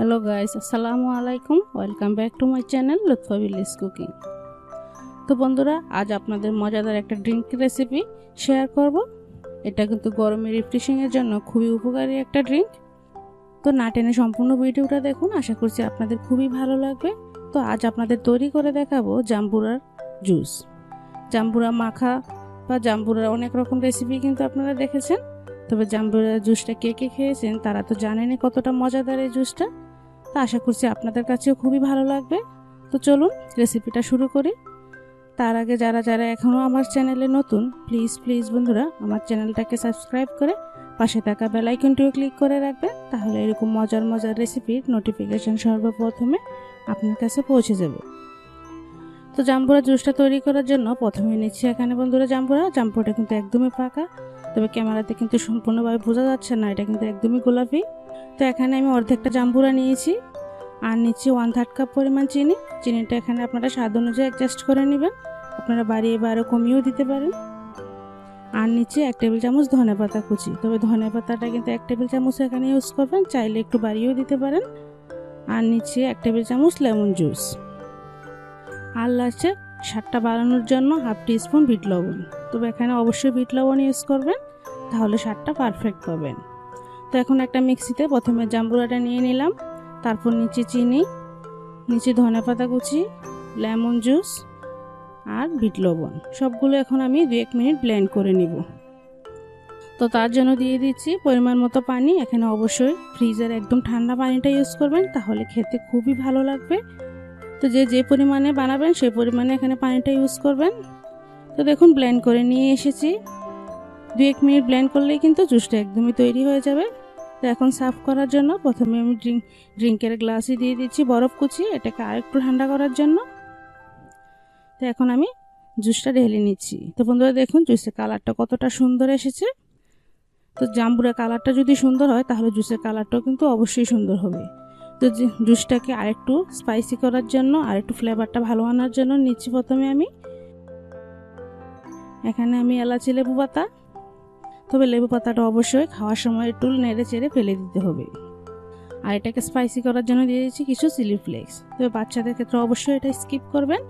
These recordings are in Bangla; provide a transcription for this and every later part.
হ্যালো গাইস আসসালামু আলাইকুম welcome back to my channel Lutfa village cooking তো বন্ধুরা, আজ আপনাদের মজাদার একটা ড্রিঙ্ক রেসিপি শেয়ার করব। এটা কিন্তু গরমে রিফ্রেশিংয়ের জন্য খুবই উপকারী একটা ড্রিঙ্ক তো না টেনে সম্পূর্ণ ভিডিওটা দেখুন, আশা করছি আপনাদের খুবই ভালো লাগবে। তো আজ আপনাদের তৈরি করে দেখাবো জাম্বুরার জুস জাম্বুরা মাখা বা জাম্বুরার অনেক রকম রেসিপি কিন্তু আপনারা দেখেছেন। তবে জাম্বুরা জুসটা কে কে খেয়েছেন, তারা তো জানেনই কতটা মজাদার এই জুসটা তো আশা করছি আপনাদের কাছেও খুবই ভালো লাগবে। তো চলুন রেসিপিটা শুরু করি। তার আগে যারা যারা এখনও আমার চ্যানেলে নতুন প্লিজ প্লিজ বন্ধুরা, আমার চ্যানেলটাকে সাবস্ক্রাইব করে পাশে থাকা বেলাইকনটিও ক্লিক করে রাখবেন, তাহলে এরকম মজার মজার রেসিপির নোটিফিকেশান সর্বপ্রথমে আপনার কাছে পৌঁছে যাবে। তো জাম্বুরা জুসটা তৈরি করার জন্য প্রথমে নিচ্ছি এখানে বন্ধুরা জাম্বুরা। জাম্বুটা কিন্তু একদমই পাকা তবে ক্যামেরাতে কিন্তু সম্পূর্ণভাবে বোঝা যাচ্ছে না, এটা কিন্তু একদমই গোলাপি। তো এখানে আমি অর্ধেকটা জাম্বুরা নিয়েছি। আর নিচ্ছি ওয়ান থার্ড কাপ পরিমাণ চিনি। চিনিটা এখানে আপনারা স্বাদ অনুযায়ী অ্যাডজাস্ট করে নেবেন। আপনারা বাড়িয়ে বা আরও কমিয়েও দিতে পারেন। আর নিচে এক টেবিল চামচ ধনে পাতা কুচি। তবে ধনে পাতাটা কিন্তু এক টেবিল চামচ এখানে ইউজ করবেন। চাইলে একটু বাড়িয়েও দিতে পারেন। আর নিচে এক টেবিল চামচ লেমন জুস আর লাস্টে স্বাদটা বাড়ানোর জন্য হাফ টি স্পুন বিট লবণ। তবে এখানে অবশ্যই বিট লবণ ইউজ করবেন। তাহলে স্বাদটা পারফেক্ট পাবেন। তো এখন একটা মিক্সিতে প্রথমে জাম্বুরাটা নিয়ে নিলাম, তারপর নিচে চিনি, নিচে ধনে পাতা কুচি, লেমন জুস আর বিট লবণ। সবগুলো এখন আমি দু এক মিনিট ব্লেন্ড করে নিব। তো তার জন্য দিয়ে দিচ্ছি পরিমাণ মতো পানি। এখানে অবশ্যই ফ্রিজের একদম ঠান্ডা পানিটা ইউজ করবেন, তাহলে খেতে খুবই ভালো লাগবে। তো যে যে পরিমাণে বানাবেন, সেই পরিমাণে এখানে পানিটা ইউজ করবেন। তো দেখুন, ব্লেন্ড করে নিয়ে এসেছি। দু এক মিনিট ব্লেন্ড করলেই কিন্তু জুসটা একদমই তৈরি হয়ে যাবে। তো এখন সার্ভ করার জন্য প্রথমে আমি ড্রিঙ্ক ড্রিঙ্কের গ্লাসই দিয়ে দিচ্ছি বরফ কুচি, এটাকে আরেকটু ঠান্ডা করার জন্য। তো এখন আমি জুসটা ঢেলে নিচ্ছি। তো বন্ধুরা দেখুন জুসের কালারটা কতটা সুন্দর এসেছে। তো জাম্বুরা কালারটা যদি সুন্দর হয়, তাহলে জুসের কালারটাও কিন্তু অবশ্যই সুন্দর হবে। তো জুসটাকে আরেকটু স্পাইসি করার জন্য, আরেকটু ফ্লেভারটা ভালো আনার জন্য নিচ্ছি প্রথমে আমি। এখানে আমি এলাচি লেবু পাতা। তবে লেবু পাতাটা অবশ্যই খাওয়ার সময় একটু নেড়ে চেড়ে ফেলে দিতে হবে। আর এটাকে স্পাইসি করার জন্য দিয়ে দিচ্ছি কিছু চিলি ফ্লেক্স তবে বাচ্চাদের ক্ষেত্রে অবশ্যই এটা স্কিপ করবেন।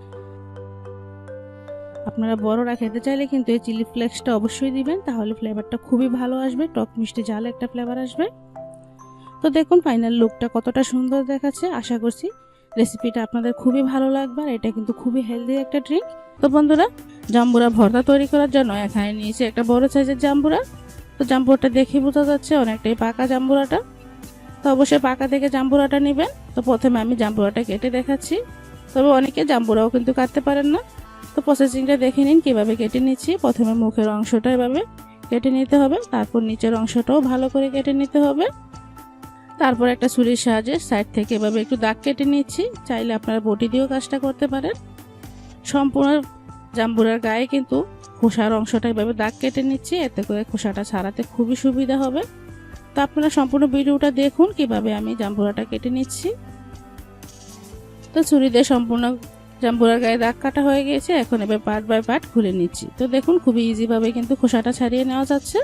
আপনারা বড়রা খেতে চাইলে কিন্তু এই চিলি ফ্লেক্সটা অবশ্যই দিবেন, তাহলে ফ্লেভারটা খুবই ভালো আসবে, টক মিষ্টি ঝাল একটা ফ্লেভার আসবে। তো দেখুন ফাইনাল লুকটা কতটা সুন্দর দেখাচ্ছে, আশা করছি রেসিপিটা আপনাদের খুবই ভালো লাগবে আর এটা কিন্তু খুবই হেলদি একটা ড্রিঙ্ক তো বন্ধুরা, জাম্বুরা ভর্তা তৈরি করার জন্য এখানে নিয়েছি একটা বড় সাইজের জাম্বুরা। তো জাম্বুরাটা দেখে বোঝা যাচ্ছে অনেকটাই পাকা জাম্বুরাটা। তো অবশ্যই পাকা থেকে জাম্বুরাটা নেবেন। তো প্রথমে আমি জাম্বুরাটা কেটে দেখাচ্ছি। তবে অনেকে জাম্বুরাও কিন্তু কাটতে পারেন না। তো প্রসেসিংটা দেখে নিন কীভাবে কেটে নিচ্ছি। প্রথমে মুখের অংশটা এভাবে কেটে নিতে হবে। তারপর নিচের অংশটাও ভালো করে কেটে নিতে হবে। তারপর একটা ছুরির সাহায্যে সাইড থেকে এভাবে একটু দাগ কেটে নিচ্ছি চাইলে আপনারা বটি দিয়েও কাজটা করতে পারেন। সম্পূর্ণ জাম্বুরার গায়ে কিন্তু খোসার অংশটা এভাবে দাগ কেটে নিচ্ছি। এতে করে খোসাটা ছাড়াতে খুবই সুবিধা হবে। তো আপনারা সম্পূর্ণ ভিডিওটা দেখুন, কীভাবে আমি জাম্বুরাটা কেটে নিচ্ছি। তো ছুরি দিয়ে সম্পূর্ণ জাম্বুরার গায়ে দাগ কাটা হয়ে গিয়েছে এখন এবার পার্ট বাই পার্ট খুলে নিচ্ছি। তো দেখুন, খুবই ইজিভাবে কিন্তু খোসাটা ছাড়িয়ে নেওয়া যাচ্ছে।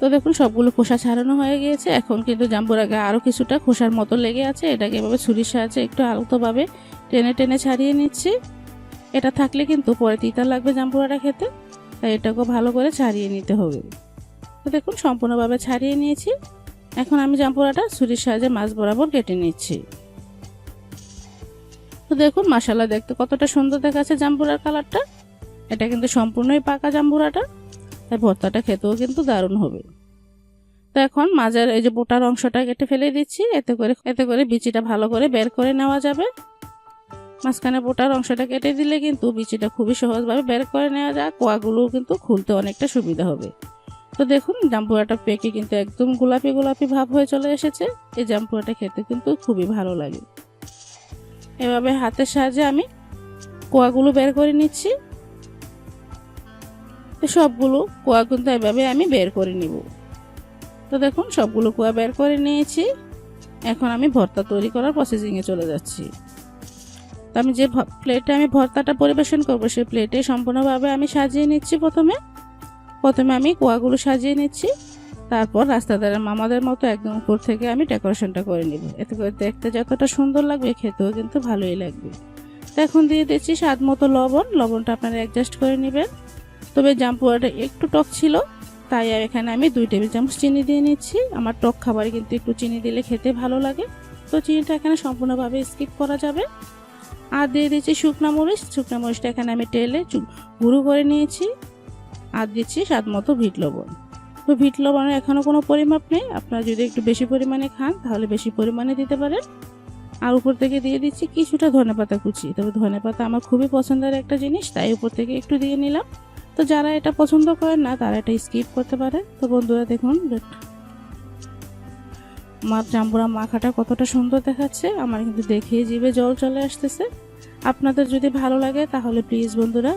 তো দেখুন সবগুলো খোসা ছাড়ানো হয়ে গিয়েছে। এখন কিন্তু জাম্বুরা গায়ে আরও কিছুটা খোসার মতো লেগে আছে। এটাকে এভাবে ছুরির সাহায্যে একটু আলতোভাবে টেনে টেনে ছাড়িয়ে নিচ্ছি। এটা থাকলে কিন্তু পরে তিতা লাগবে জাম্বুরাটা খেতে। তাই এটাকেও ভালো করে ছাড়িয়ে নিতে হবে। তো দেখুন, সম্পূর্ণভাবে ছাড়িয়ে নিয়েছি। এখন আমি জাম্পুরাটা ছুরির সাহায্যে মাছ বরাবর কেটে নিচ্ছি। তো দেখুন মাসালা দেখতে কতটা সুন্দর দেখাচ্ছে জাম্পুরার কালারটা। এটা কিন্তু সম্পূর্ণই পাকা জাম্বুরাটা। তাই ভর্তাটা খেতেও কিন্তু দারুণ হবে। তো এখন মাঝের এই যে বোটার অংশটা কেটে ফেলে দিচ্ছি, এতে করে এতে করে বিচিটা ভালো করে বের করে নেওয়া যাবে। মাঝখানে বোটার অংশটা কেটে দিলে কিন্তু বিচিটা খুবই সহজভাবে বের করে নেওয়া যায়, কোয়াগুলোও কিন্তু খুলতে অনেকটা সুবিধা হবে। তো দেখুন জাম্পুরাটা পেকে কিন্তু একদম গোলাপি গোলাপি ভাব হয়ে চলে এসেছে। এই জাম্পুরাটা খেতে কিন্তু খুবই ভালো লাগে। এভাবে হাতের সাহায্যে আমি কোয়াগুলো বের করে নিচ্ছি। তো সবগুলো কুয়া কিন্তু এভাবে আমি বের করে নিব। তো দেখুন, সবগুলো কুয়া বের করে নিয়েছি। এখন আমি ভর্তা তৈরি করার প্রসেসিংয়ে চলে যাচ্ছি। তো আমি যে প্লেটে আমি ভর্তাটা পরিবেশন করব, সেই প্লেটে সম্পূর্ণভাবে আমি সাজিয়ে নিচ্ছি প্রথমে। প্রথমে আমি কুয়াগুলো সাজিয়ে নিচ্ছি। তারপর রাস্তাদারের মামাদের মতো একদম উপর থেকে আমি ডেকোরেশনটা করে নিব। এতে করে দেখতে যতটা সুন্দর লাগবে, খেতেও কিন্তু ভালোই লাগবে। তো এখন দিয়ে দিচ্ছি স্বাদ মতো লবণ। লবণটা আপনারা অ্যাডজাস্ট করে নেবেন। তবে জাম্পুয়াটা একটু টক ছিল, তাই আর এখানে আমি দুই টেবিল চামচ চিনি দিয়ে নিচ্ছি। আমার টক খাবারে কিন্তু একটু চিনি দিলে খেতে ভালো লাগে। তো চিনিটা এখানে সম্পূর্ণভাবে স্কিপ করা যাবে। আর দিয়ে দিচ্ছি শুকনা মরিচ। শুকনা মরিচটা এখানে আমি টেলে গুঁড়ো করে নিয়েছি। আর দিচ্ছি স্বাদ মতো ভিট লবণ। তো ভিট লবণের এখনও কোনো পরিমাপ নেই। আপনারা যদি একটু বেশি পরিমাণে খান, তাহলে বেশি পরিমাণে দিতে পারেন। আর উপর থেকে দিয়ে দিচ্ছি কিছুটা ধনেপাতা কুচি। তবে ধনেপাতা আমার খুবই পছন্দের একটা জিনিস, তাই উপর থেকে একটু দিয়ে নিলাম। তো যারা এটা পছন্দ করেন না, তারা এটা স্কিপ করতে পারে তো বন্ধুরা দেখুন মাপ জাম্বুরা মাখাটা কতটা সুন্দর দেখাচ্ছে। আমার কিন্তু দেখেই জিভে জল চলে আসতেছে। আপনাদের যদি ভালো লাগে, তাহলে প্লিজ বন্ধুরা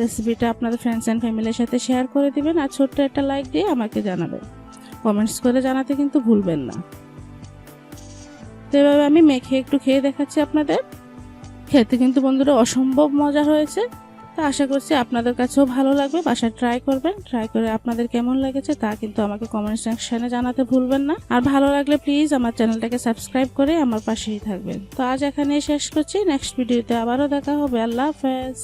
রেসিপিটা আপনাদের ফ্রেন্ডস অ্যান্ড ফ্যামিলির সাথে শেয়ার করে দিবেন আর ছোট্ট একটা লাইক দিয়ে আমাকে জানাবেন। কমেন্টস করে জানাতে কিন্তু ভুলবেন না। তো এভাবে আমি মেখে একটু খেয়ে দেখাচ্ছি আপনাদের। খেতে কিন্তু বন্ধুরা অসম্ভব মজা হয়েছে। তো আশা করছি আপনাদের কাছেও ভালো লাগবে। বাসায় ট্রাই করবেন। ট্রাই করে আপনাদের কেমন লেগেছে তা কিন্তু আমাকে কমেন্ট সেকশনে জানাতে ভুলবেন না। আর ভালো লাগলে প্লিজ আমার চ্যানেলটাকে সাবস্ক্রাইব করে আমার পাশেই থাকবেন। তো আজ এখানেই শেষ করছি। নেক্সট ভিডিওতে আবারও দেখা হবে। আল্লাহ হাফেজ।